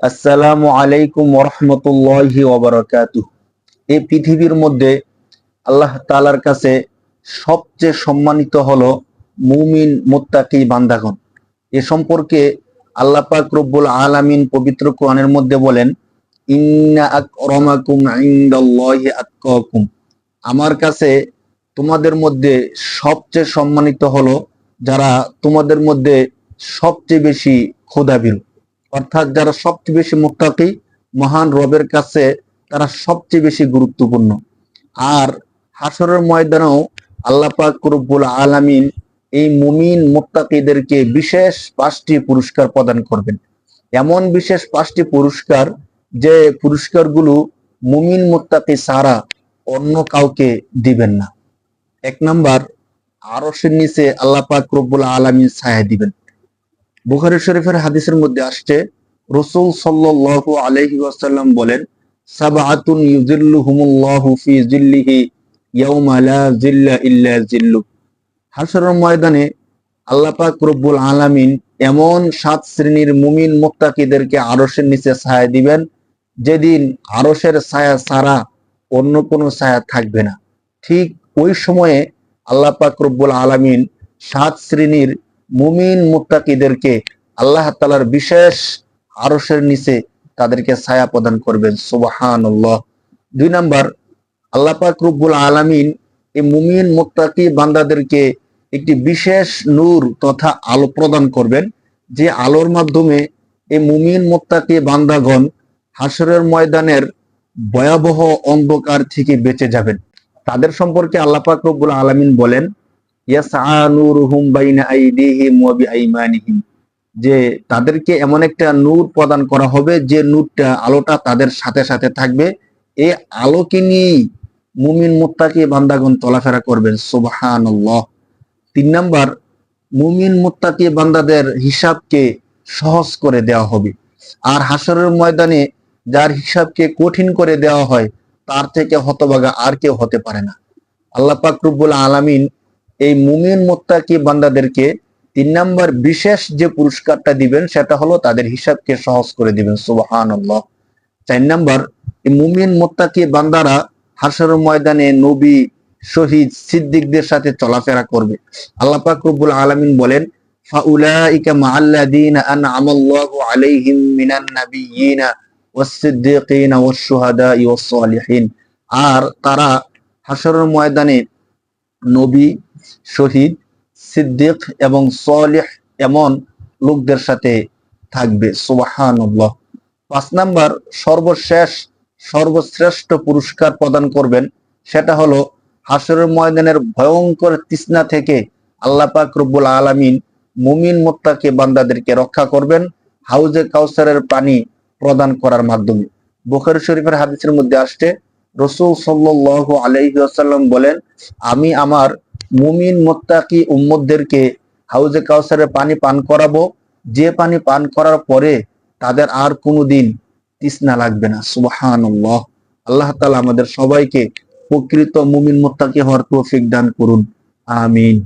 আসসালামু আলাইকুম ওরহমতুল্লাহি ওবরাকাতু এই পৃথিবীর মধ্যে আল্লাহ তালার কাছে সবচেয়ে সম্মানিত হলো মুমিন মোত্তাকি বান্দাগণ। এ সম্পর্কে আল্লাহ পাক রব্বুল আলামিন পবিত্র কোরআনের মধ্যে বলেন, ইন্না আকরামাকুম ইনদাল্লাহি আতকাকুম। আমার কাছে তোমাদের মধ্যে সবচেয়ে সম্মানিত হলো যারা তোমাদের মধ্যে সবচেয়ে বেশি ক্ষুধাবিরু অর্থাৎ যারা সবচেয়ে বেশি মুত্তাকি, মহান রবের কাছে তারা সবচেয়ে বেশি গুরুত্বপূর্ণ। আর হাসরের ময়দানেও আল্লাহ পাক আলামিন এই মুমিন মুত্তাকিদেরকে বিশেষ পাঁচটি পুরস্কার প্রদান করবেন। এমন বিশেষ পাঁচটি পুরস্কার যে পুরস্কারগুলো মুমিন মুত্তাকি ছাড়া অন্য কাউকে দিবেন না। এক নাম্বার, আরশের নিচে আল্লাহ পাক রব্বুল আলামিন ছায়া দিবেন। বুখারী শরীফের হাদিসের মধ্যে আসছে, রসুল সাল্লাল্লাহু আলাইহি ওয়াসাল্লাম বলেন ইউযিল্লুহুমুল্লাহু ফি জিল্লিহি জিল্লা ইল্লা জিল্লু হাশরের ময়দানে আল্লাহ পাক রব্বুল আলামিন এমন সাত শ্রেণির মুমিন মুত্তাকিদেরকে আরশের নিচে ছায়া দিবেন, যেদিন আরশের ছায়া ছাড়া অন্য কোনো ছায়া থাকবে না। ঠিক ওই সময়ে আল্লাহ পাক রব্বুল আলামিন সাত শ্রেণির মুমিন মুত্তাকিদেরকে আল্লাহ তালার বিশেষ আরশের নিচে তাদেরকে ছায়া প্রদান করবেন। সুবাহান দুই নাম্বার, আল্লাহ পাক রব্বুল আলামিন এই মুমিন মুত্তাকি বান্দাদেরকে একটি বিশেষ নূর তথা আলো প্রদান করবেন, যে আলোর মাধ্যমে এই মুমিন মুত্তাকি বান্দাগণ হাসরের ময়দানের ভয়াবহ অন্ধকার থেকে বেঁচে যাবেন। তাদের সম্পর্কে আল্লাহ পাক রব্বুল আলামিন বলেন যে তাদেরকে এমন একটা নূর প্রদান করা হবে, যে নূরটা, আলোটা তাদের সাথে সাথে থাকবে। এই আলোকে নিয়ে মুমিন মুত্তাকি বান্দাগণ চলাফেরা করবেন, সুবহানাল্লাহ। তিন নাম্বার, মুমিন মুত্তাকি বান্দাদের হিসাবকে সহজ করে দেওয়া হবে। আর হাসরের ময়দানে যার হিসাবকে কঠিন করে দেওয়া হয়, তার থেকে হতবাগা আর কেউ হতে পারে না। আল্লাহ পাক আলামিন এই মুমিন মোত্তাকি বান্দাদেরকে তিন নাম্বার বিশেষ যে পুরস্কারটা দিবেন, সেটা হলো তাদের হিসাবকে সহজ করে দিবেন সুবাহান চার নাম্বার, এই মুমিন মোত্তাকি বান্দারা হাসর ময়দানে নবী, শহীদ, সিদ্দিকদের সাথে চলাফেরা করবে। আল্লাহ পাক রব্বুল আলামিন বলেন মিনান আর তারা ময়দানে নবী শহীদ, সিদ্দিক এবং সলিহ এমন লোকদের সাথে থাকবে। সুবাহানুল্লাহ। পাঁচ নাম্বার, সর্বশেষ, সর্বশ্রেষ্ঠ পুরস্কার প্রদান করবেন। সেটা হলো হাসরের ময়দানের ভয়ঙ্কর তৃষ্ণা থেকে আল্লাহ পাক রব্বুল আলামিন মুমিন মোত্তাকে বান্দাদেরকে রক্ষা করবেন, হাউজে কাউসারের পানি প্রদান করার মাধ্যমে। বুখারী শরীফের হাদিসের মধ্যে আসছে, রসুল সাল্লাল্লাহু আলাইহি বলেন, আমি আমার মুমিন মোত্তাকি উম্মদদেরকে হাউজে কাউসারের পানি পান করাবো। যে পানি পান করার পরে তাদের আর কোনো দিন তৃষ্ণা লাগবে না। সুবাহান আল্লাহ তালা আমাদের সবাইকে প্রকৃত মুমিন মোত্তাকি হওয়ার তৌফিক দান করুন। আমিন।